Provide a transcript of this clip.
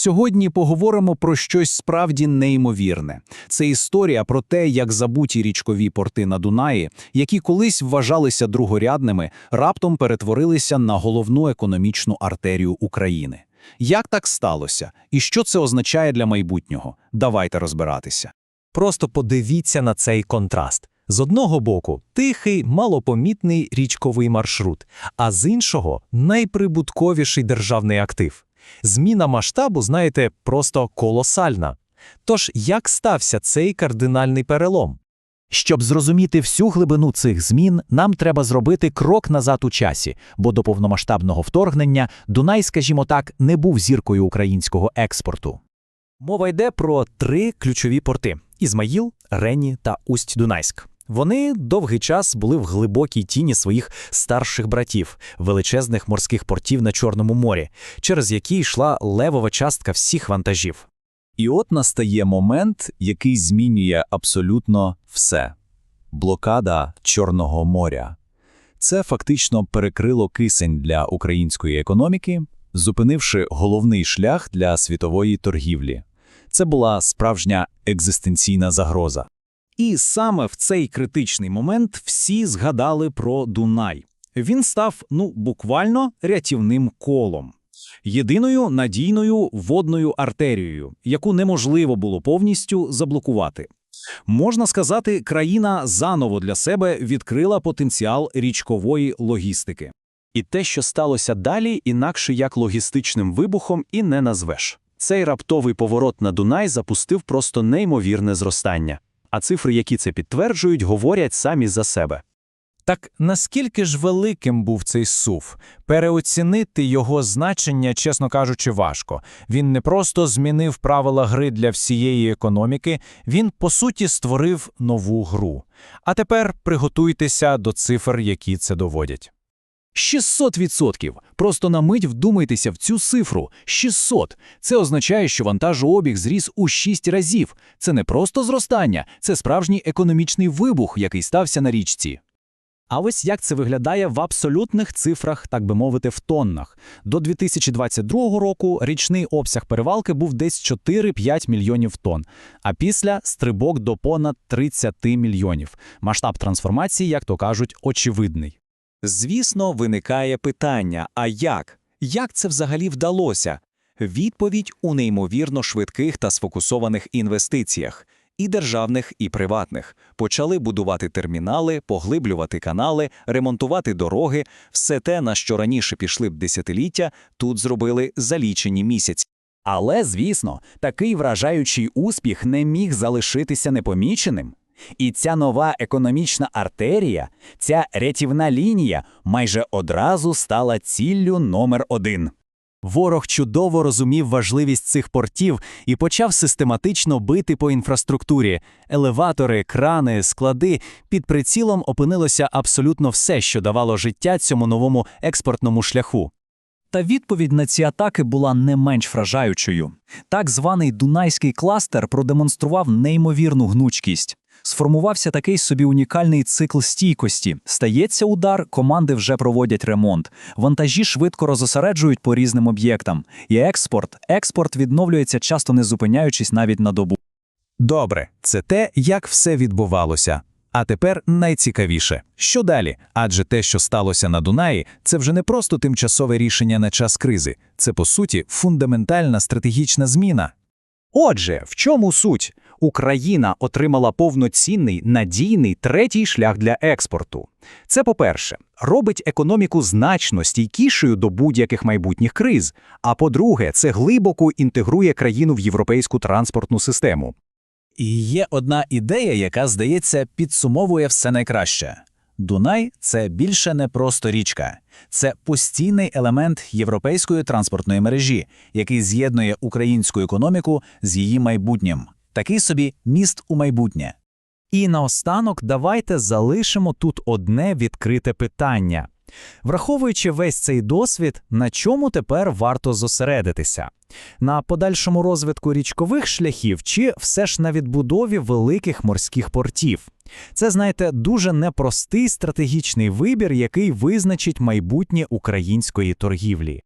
Сьогодні поговоримо про щось справді неймовірне. Це історія про те, як забуті річкові порти на Дунаї, які колись вважалися другорядними, раптом перетворилися на головну економічну артерію України. Як так сталося? І що це означає для майбутнього? Давайте розбиратися. Просто подивіться на цей контраст. З одного боку тихий, малопомітний річковий маршрут, а з іншого найприбутковіший державний актив. Зміна масштабу, знаєте, просто колосальна. Тож як стався цей кардинальний перелом? Щоб зрозуміти всю глибину цих змін, нам треба зробити крок назад у часі, бо до повномасштабного вторгнення Дунай, скажімо так, не був зіркою українського експорту. Мова йде про три ключові порти: Ізмаїл, Рені та Усть-Дунайськ. Вони довгий час були в глибокій тіні своїх старших братів, величезних морських портів на Чорному морі, через які йшла левова частка всіх вантажів. І от настає момент, який змінює абсолютно все. Блокада Чорного моря. Це фактично перекрило кисень для української економіки, зупинивши головний шлях для світової торгівлі. Це була справжня екзистенційна загроза. І саме в цей критичний момент всі згадали про Дунай. Він став, ну, буквально рятівним колом. Єдиною надійною водною артерією, яку неможливо було повністю заблокувати. Можна сказати, країна заново для себе відкрила потенціал річкової логістики. І те, що сталося далі, інакше як логістичним вибухом і не назвеш. Цей раптовий поворот на Дунай запустив просто неймовірне зростання. А цифри, які це підтверджують, говорять самі за себе. Так наскільки ж великим був цей сув? Переоцінити його значення, чесно кажучи, важко. Він не просто змінив правила гри для всієї економіки, він, по суті, створив нову гру. А тепер приготуйтеся до цифр, які це доводять. 600%! Просто на мить вдумайтеся в цю цифру. 600! Це означає, що вантажообіг зріс у 6 разів. Це не просто зростання, це справжній економічний вибух, який стався на річці. А ось як це виглядає в абсолютних цифрах, так би мовити, в тоннах. До 2022 року річний обсяг перевалки був десь 4-5 мільйонів тонн, а після стрибок до понад 30 мільйонів. Масштаб трансформації, як то кажуть, очевидний. Звісно, виникає питання: а як? Як це взагалі вдалося? Відповідь у неймовірно швидких та сфокусованих інвестиціях. І державних, і приватних почали будувати термінали, поглиблювати канали, ремонтувати дороги. Все те, на що раніше пішли б десятиліття, тут зробили за лічені місяці. Але, звісно, такий вражаючий успіх не міг залишитися непоміченим. І ця нова економічна артерія, ця рятівна лінія майже одразу стала ціллю номер один. Ворог чудово розумів важливість цих портів і почав систематично бити по інфраструктурі. Елеватори, крани, склади під прицілом опинилося абсолютно все, що давало життя цьому новому експортному шляху. Та відповідь на ці атаки була не менш вражаючою. Так званий Дунайський кластер продемонстрував неймовірну гнучкість. Сформувався такий собі унікальний цикл стійкості. Стається удар, команди вже проводять ремонт. Вантажі швидко розосереджують по різним об'єктам. І експорт. Експорт відновлюється, часто не зупиняючись навіть на добу. Добре, це те, як все відбувалося. А тепер найцікавіше, що далі? Адже те, що сталося на Дунаї, це вже не просто тимчасове рішення на час кризи, це по суті фундаментальна стратегічна зміна. Отже, в чому суть? Україна отримала повноцінний надійний третій шлях для експорту. Це, по-перше, робить економіку значно стійкішою до будь-яких майбутніх криз. А по-друге, це глибоко інтегрує країну в європейську транспортну систему. І є одна ідея, яка, здається, підсумовує все найкраще. Дунай це більше не просто річка, це постійний елемент європейської транспортної мережі, який з'єднує українську економіку з її майбутнім. Такий собі міст у майбутнє. І наостанок давайте залишимо тут одне відкрите питання. Враховуючи весь цей досвід, на чому тепер варто зосередитися? На подальшому розвитку річкових шляхів чи все ж на відбудові великих морських портів? Це, знаєте, дуже непростий стратегічний вибір, який визначить майбутнє української торгівлі.